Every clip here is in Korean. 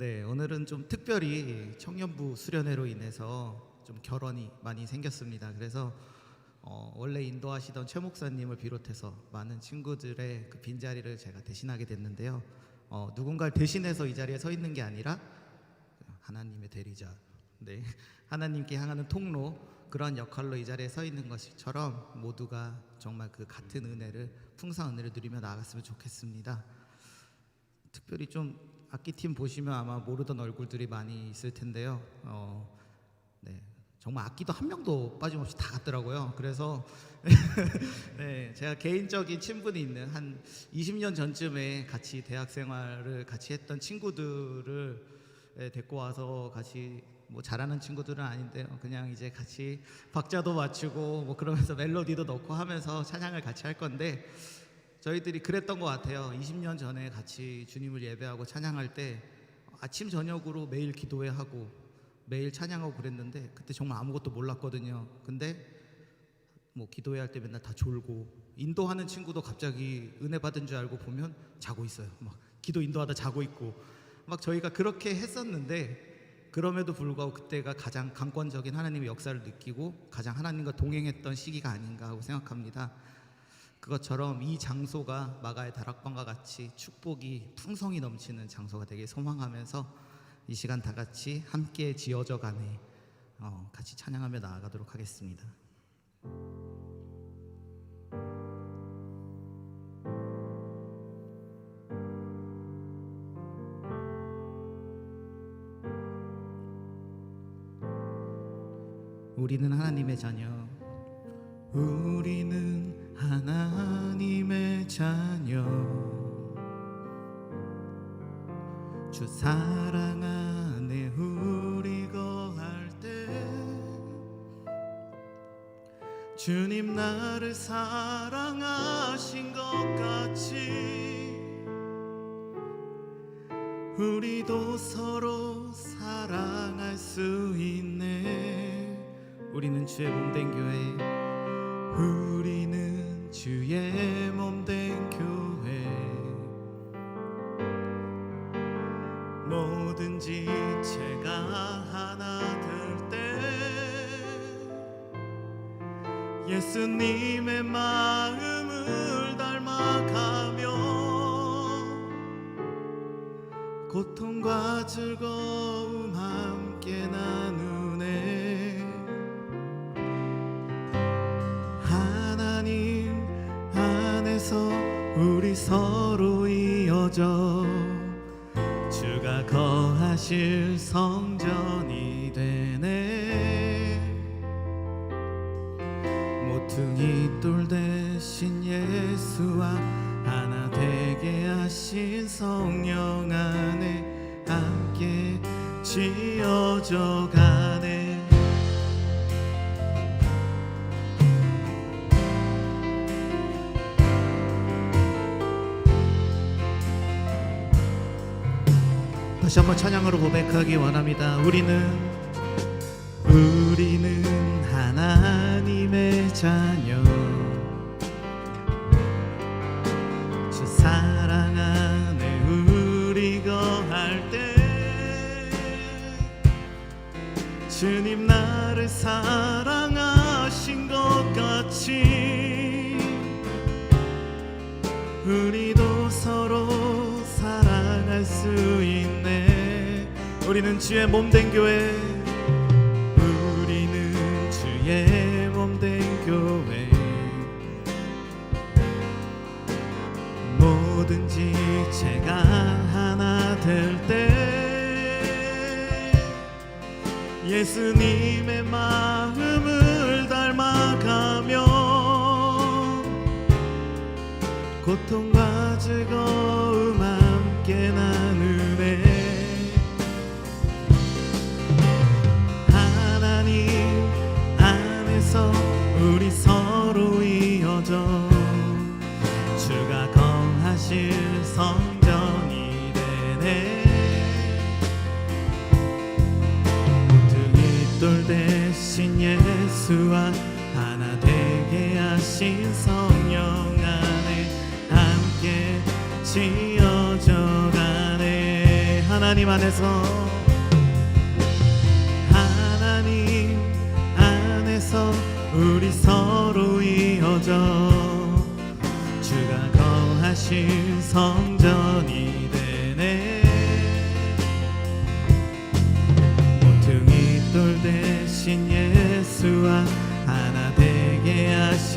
네, 오늘은 좀 특별히 청년부 수련회로 인해서 좀 결혼이 많이 생겼습니다. 그래서 어, 원래 인도하시던 최 목사님을 비롯해서 많은 친구들의 그 빈자리를 제가 대신하게 됐는데요. 어, 누군가를 대신해서 이 자리에 서 있는 게 아니라 하나님의 대리자, 네, 하나님께 향하는 통로 그런 역할로 이 자리에 서 있는 것처럼 모두가 정말 그 같은 은혜를 풍성한 은혜를 누리며 나아갔으면 좋겠습니다. 특별히 좀 악기팀 보시면 아마 모르던 얼굴들이 많이 있을 텐데요. 어, 네, 정말 악기도 한 명도 빠짐없이 다 갔더라고요. 그래서 네, 제가 개인적인 친분이 있는 한 20년 전쯤에 같이 대학 생활을 같이 했던 친구들을 예, 데리고 와서 같이 뭐 잘하는 친구들은 아닌데요. 그냥 이제 같이 박자도 맞추고 뭐 그러면서 멜로디도 넣고 하면서 찬양을 같이 할 건데 저희들이 그랬던 것 같아요. 20년 전에 같이 주님을 예배하고 찬양할 때 아침 저녁으로 매일 기도회 하고 매일 찬양하고 그랬는데 그때 정말 아무것도 몰랐거든요. 근데 뭐 기도회 할 때 맨날 다 졸고 인도하는 친구도 갑자기 은혜 받은 줄 알고 보면 자고 있어요. 막 기도 인도하다 자고 있고 막 저희가 그렇게 했었는데 그럼에도 불구하고 그때가 가장 강권적인 하나님의 역사를 느끼고 가장 하나님과 동행했던 시기가 아닌가 하고 생각합니다. 그것처럼 이 장소가 마가의 다락방과 같이 축복이 풍성이 넘치는 장소가 되길 소망하면서 이 시간 다 같이 함께 지어져 가네 어, 같이 찬양하며 나아가도록 하겠습니다. 우리는 하나님의 자녀. 우리는 하나님의 자녀. 주 사랑 안에 우리 거할 때 주님 나를 사랑하신 것 같이 우리도 서로 사랑할 수 있네 우리는 주의 몸된 교회 우리는 주의 몸 된 교회. 뭐든지 제가 하나 될 때 예수님의 마음을 닮아가며 고통과 즐거움 함께 나누 안에서 우리 서로 이어져 주가 거하실 성전이 되네. 모퉁이 돌 대신 예수와 하나 되게 하신 성령 다시 한번 찬양으로 고백하기 원합니다. 우리는 우리는 하나님의 자녀. 주 사랑 안에 우리 거할 때. 주님 나를 사랑하신 것 같이 우리는 주의 몸된 교회. 우리는 주의 몸된 교회. 뭐든지 제가 하나 될 때 예수님의 마음을 닮아가며 고통과 즐거움 예수와 하나 되게 하신 성령 안에 함께 지어져 가네. 하나님 안에서. 하나님 안에서 우리 서로 이어져 주가 거하신 성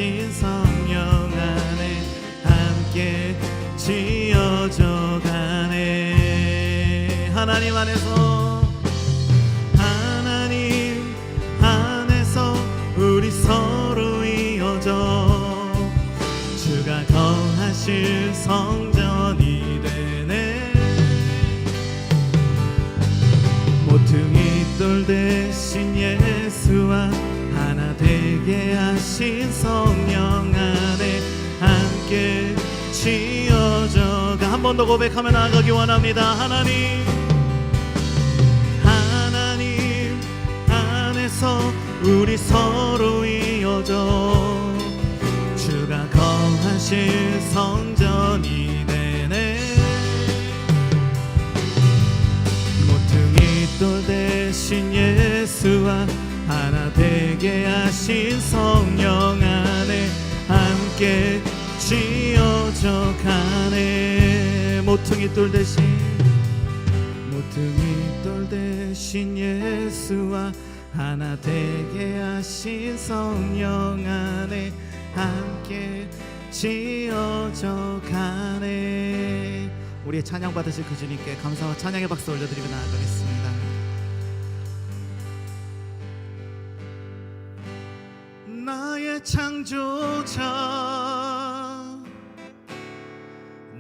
하신 성령 안에 함께 지어져 가네. 하나님 안에서 한번 더 고백하며 나아가기 원합니다. 하나님 하나님 안에서 우리 서로 이어져 주가 거하실 성전이 되네. 모퉁이 돌 대신 예수와 하나 되게 하신 성령 안에 함께 지어져 가네 모퉁이 돌 대신 모퉁이 돌 대신 예수와 하나 되게 하신 성령 안에 함께 지어져 가네. 우리의 찬양 받으실 그 주님께 감사와 찬양의 박수 올려드리고 나아가겠습니다. 나의 창조자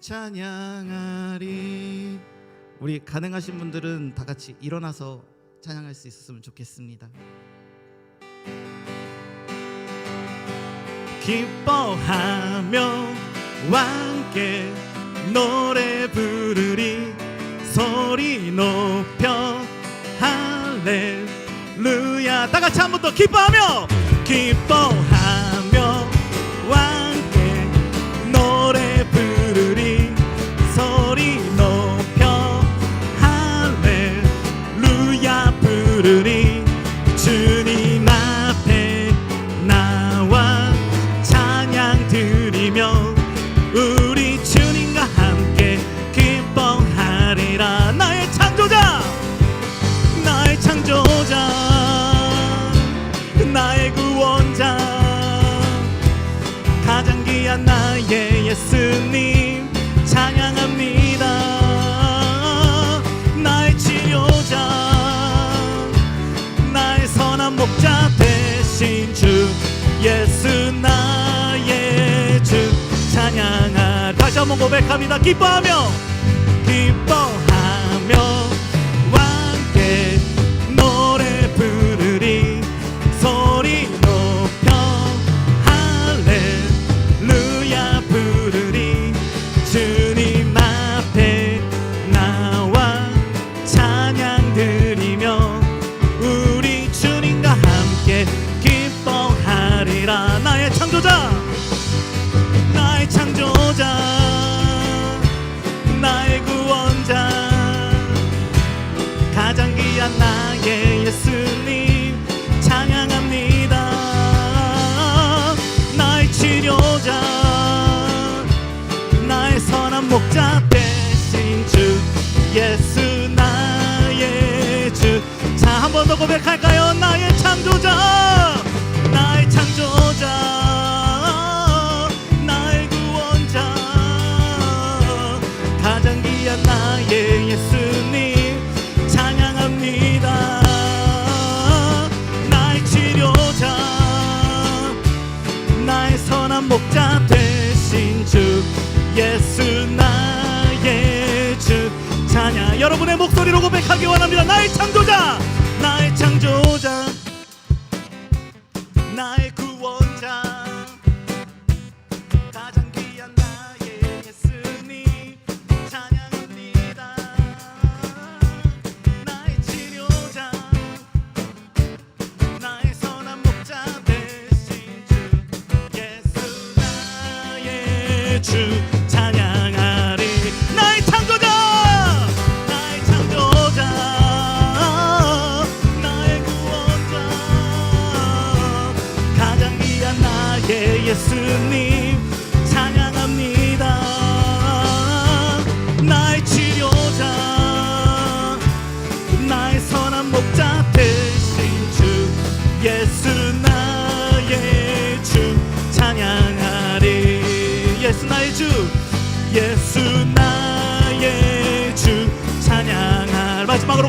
찬양하리. 우리 가능하신 분들은 다 같이 일어나서 찬양할 수 있었으면 좋겠습니다. 기뻐하며 함께 노래 부르리. 소리 높여 할렐루야. 다 같이 한 번 더 기뻐하며 기뻐하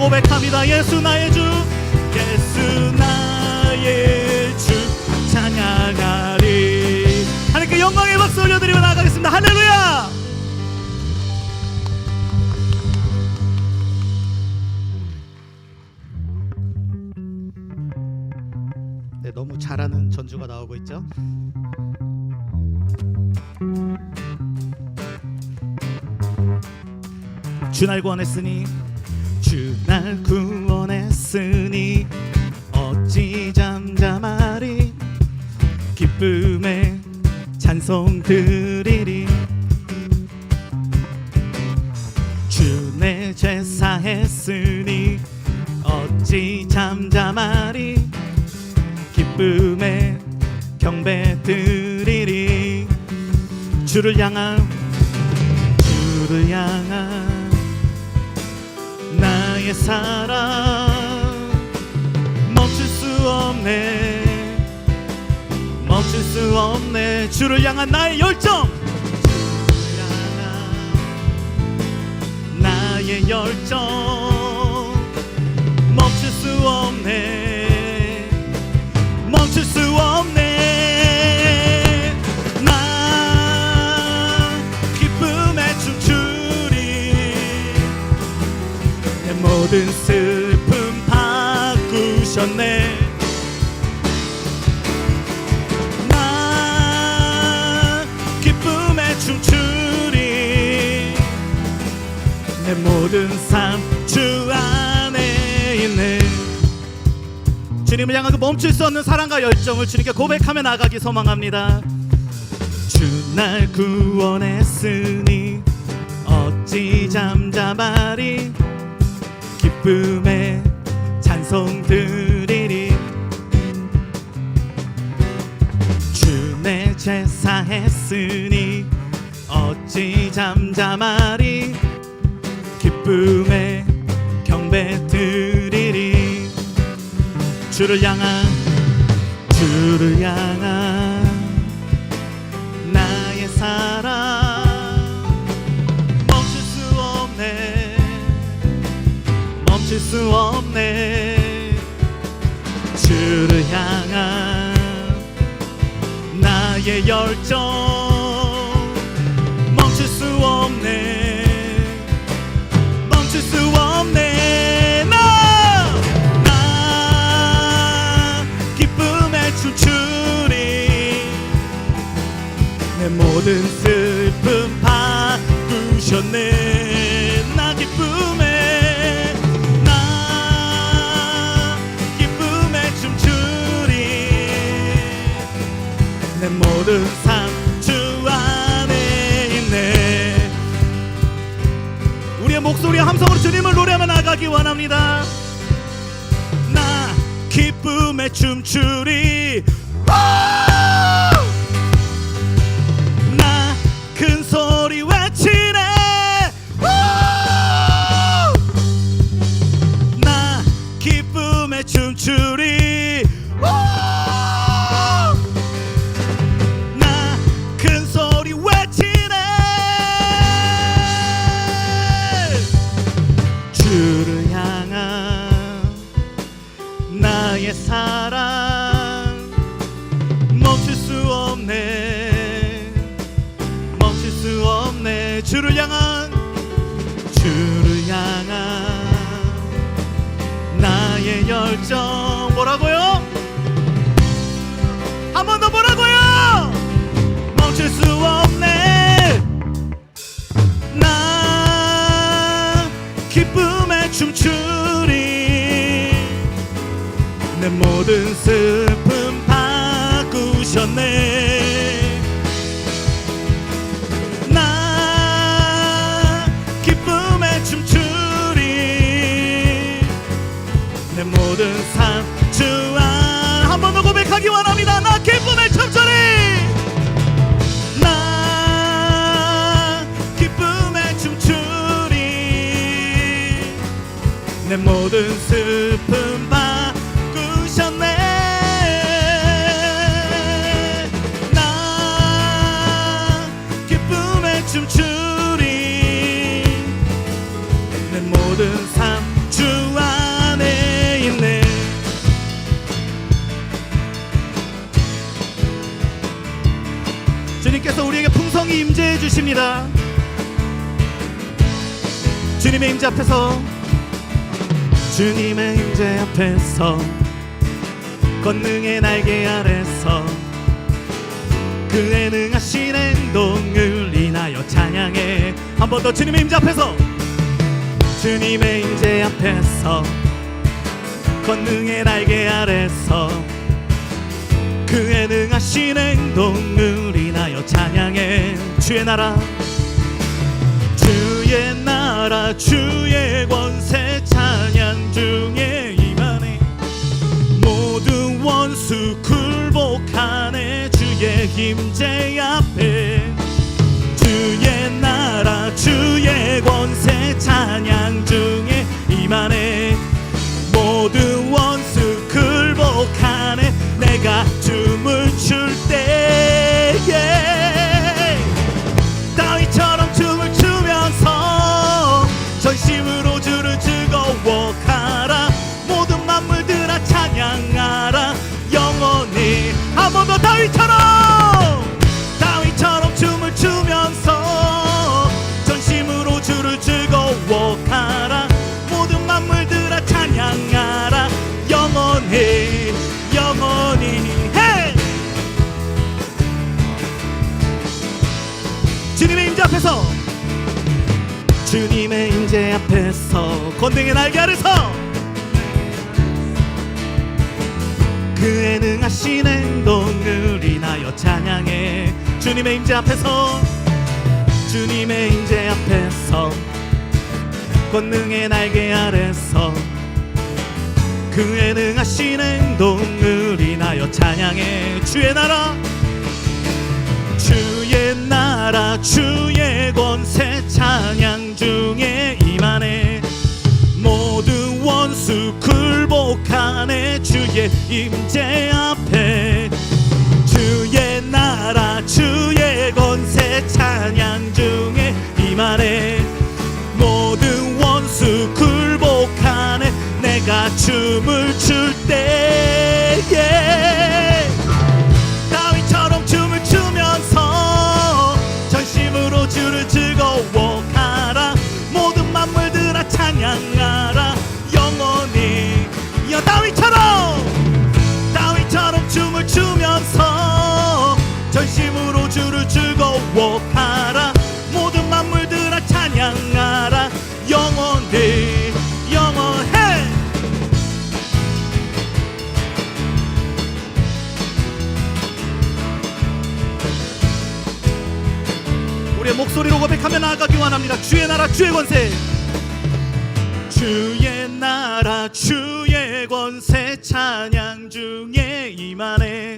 고백합니다. 예수 나의 주 박수 올려드리며 나아가겠습니다 할렐루야 네, 너무 잘하는 전주가 나오고 있죠. 주날 구원했으니 주날 구원 찬송 드리리. 주 내 제사 했으니 어찌 잠잠하리? 기쁨에 경배 드리리. 주를 향한 주를 향한 나의 사랑 주를 향한 나의 열정. 나의 열정. 멈출 수 없네. 멈출 수 없네. 나 기쁨에 춤추리. 내 모든 슬픔 바꾸셨네 모든 삶 주 안에 있네. 주님을 향한 그 멈출 수 없는 사랑과 열정을 주님께 고백하며 나가기 소망합니다. 주 날 구원했으니 어찌 잠잠하리? 기쁨에 찬송 드리리. 주 내 제사했으니 어찌 잠잠하리 기쁨에 경배 드리리. 주를 향한 주를 향한 나의 사랑. 멈출 수 없네. 멈출 수 없네. 주를 향한 나의 열정 모든 슬픔 바꾸셨네. 나 기쁨에 나 기쁨에 춤추리. 내 모든 삶 주 안에 있네. 우리의 목소리와 함성으로 주님을 노래하며 나가기 원합니다. 나 기쁨에 춤추리 없네. 멈출 수 없네. 주를 향한 주를 향한 나의 열정. 뭐라고요? 한 번 더 뭐라고요? 멈출 수 없네. 나 기쁨에 춤추리. 내 모든 슬픔 주셨네. 나 기쁨에 춤추리. 내 모든 삶주와 한번 더 고백하기 원합니다. 나 기쁨에 춤추리. 나 기쁨에 춤추리. 내 모든 슬픔 바꾸셨네. 주십니다. 주님의 임재 앞에서 주님의 임재 앞에서 권능의 날개 아래서 그의 능하신 행동을 인하여 찬양해. 한 번 더 주님의 임재 앞에서 주님의 임재 앞에서 권능의 날개 아래서 그의 능하신 행동을 인하여 찬양해 주의 나라. 주의 나라 주의 권세 찬양 중에 임하네. 모든 원수 굴복하네. 주의 힘제 앞에. 주의 나라 주의 권세 찬양 중에 임하네 다윗처럼 다윗처럼 춤을 추면서 전심으로 주를 즐거워하라. 모든 만물들아 찬양하라. 영원히 영원히. 해 주님의 임재 앞에서 주님의 임재 앞에서 권능의 날개 아래서 그의 능하신 행동을 인하여 찬양해. 주님의 임재 앞에서 주님의 임재 앞에서 권능의 날개 아래서 그의 능하신 행동을 인하여 찬양해. 주의 나라 주의 나라 주의 권세 찬양 중에 임하네. 모든 원수 굴복하네 주의 임재 앞에. 주의 나라 주의 권세 찬양 중에 임하네 모든 원수 굴복하네 내가 춤 즐거워하라. 모든 만물들아 찬양하라. 영원히 영원해 우리의 목소리로 고백하며 나아가기 원합니다. 주의 나라 주의 권세. 주의 나라 주의 권세 찬양 중에 임하네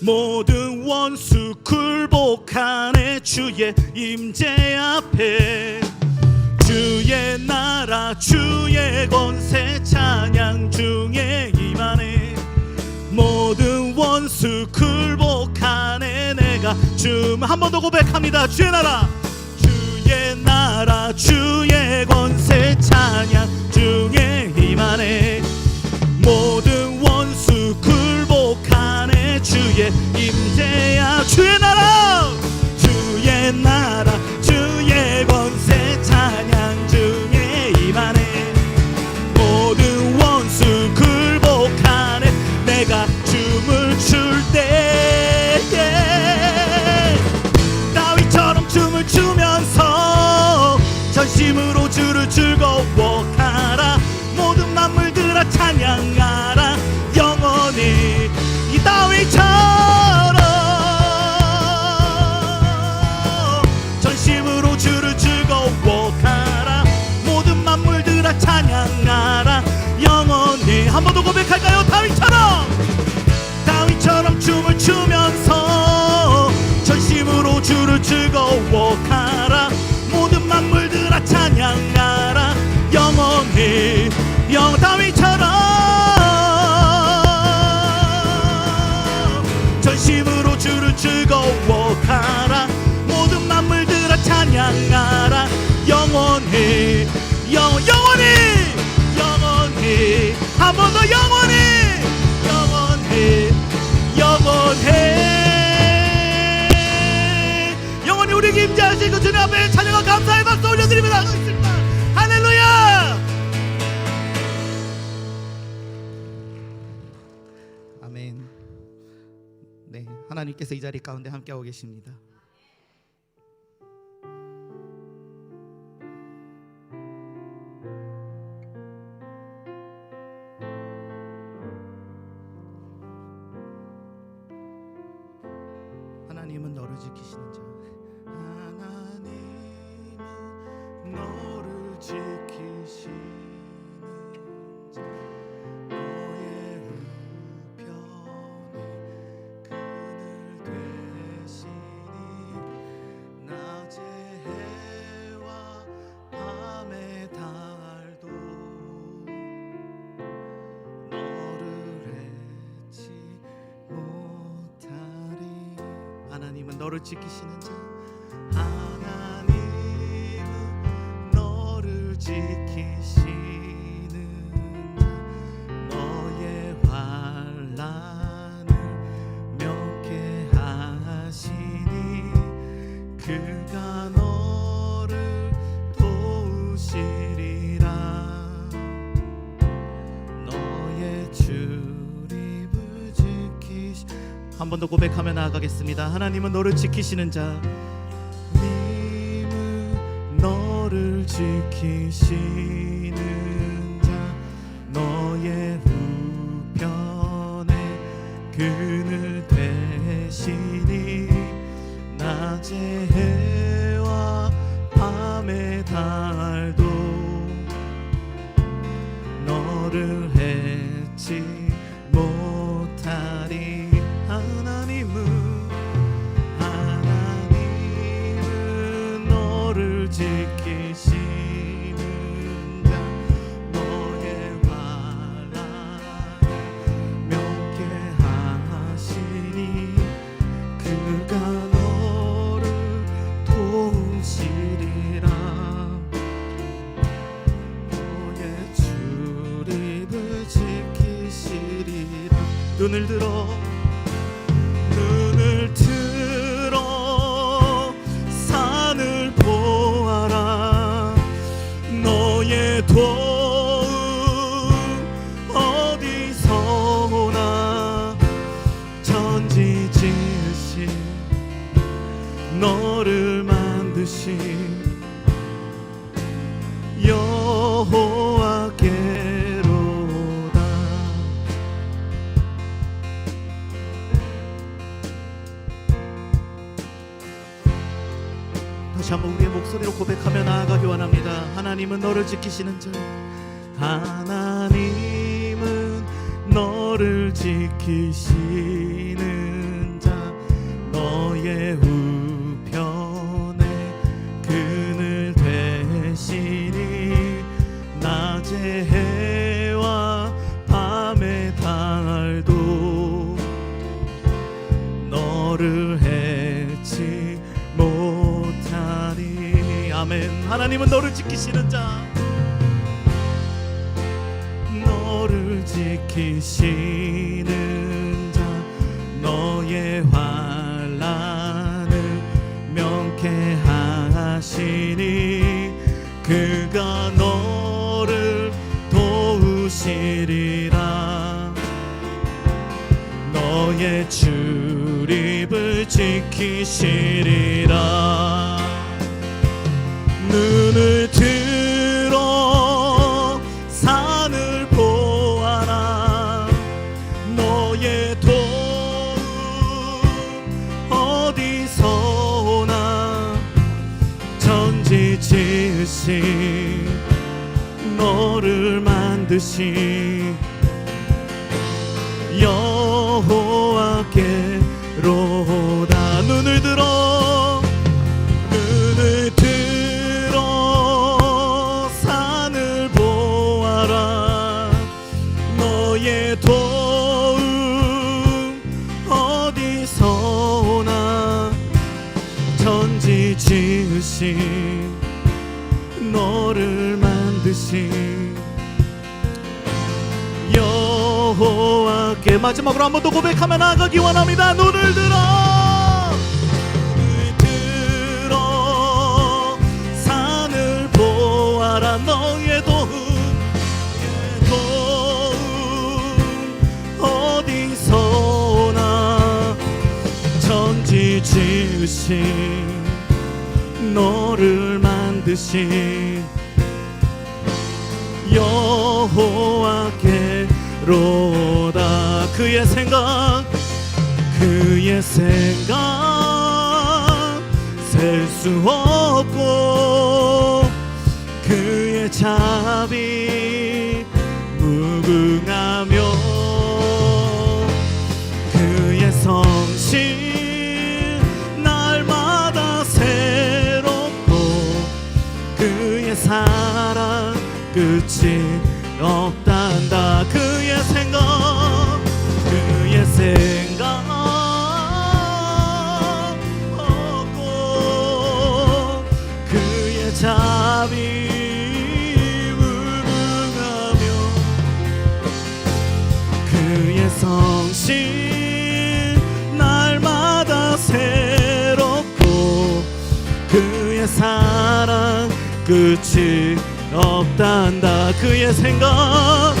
모든 원수 굴복하네 주의 임재 앞에. 주의 나라 주의 권세 찬양 중에 임하네. 모든 원수 굴복하네 내가. 춤한번 더 고백합니다. 주의 나라. 주의 나라 주의 권세 찬양 중에 임하네. 모든 원수 굴복하네 주의 임재야. 주의 나라 주의 나라 주님 앞에 찬양과 감사의 박수 올려드리며 나가겠습니다 할렐루야 아멘. 네, 하나님께서 이 자리 가운데 함께하고 계십니다. 하나님은 너를 지키시는 자. 하나님은 너를 지키시는 자 너의 우편에 그늘 되시니 낮의 해와 밤의 달도 너를 해치 못하리 하나님은 너를 지키시는 자. 번 더 고백하며 나아가겠습니다. 하나님은 너를 지키시는 자. 님은 너를 지키시는 자 너의 우편에 그늘 되시니 낮의 들어 지키시는 자. 하나님은 너를 지키시는 자 너의 우편에 그늘 되시니 낮의 해와 밤의 달도 너를 해치 못하니 아멘 하나님은 너를 지키시는 자 지키시는 자 너의 환란을 명쾌하시니 그가 너를 도우시리라. 너의 출입을 지키시리라 지 지으신 너를 만드신 여호와께로다 눈을 들어 눈을 들어 산을 보아라. 너의 도움 어디서 오나 천지 지으신 만드신 여호와께 마지막으로 한 번 더 고백하며 나가기 원합니다. 눈을 들어 눈을 들어. 산을 보아라 너의 도움. 너의 도움 어디서나. 천지 지으신 너를 만드신 여호와께로다. 그의 생각 그의 생각 셀 수 없고 그의 자 없고 그의 자비 무궁하며 그의 성실 날마다 새롭고 그의 사랑 끝이 없단다 그의 생각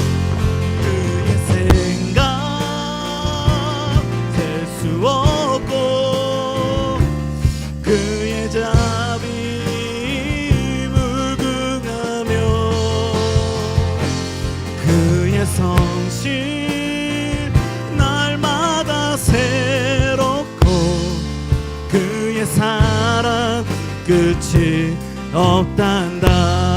altar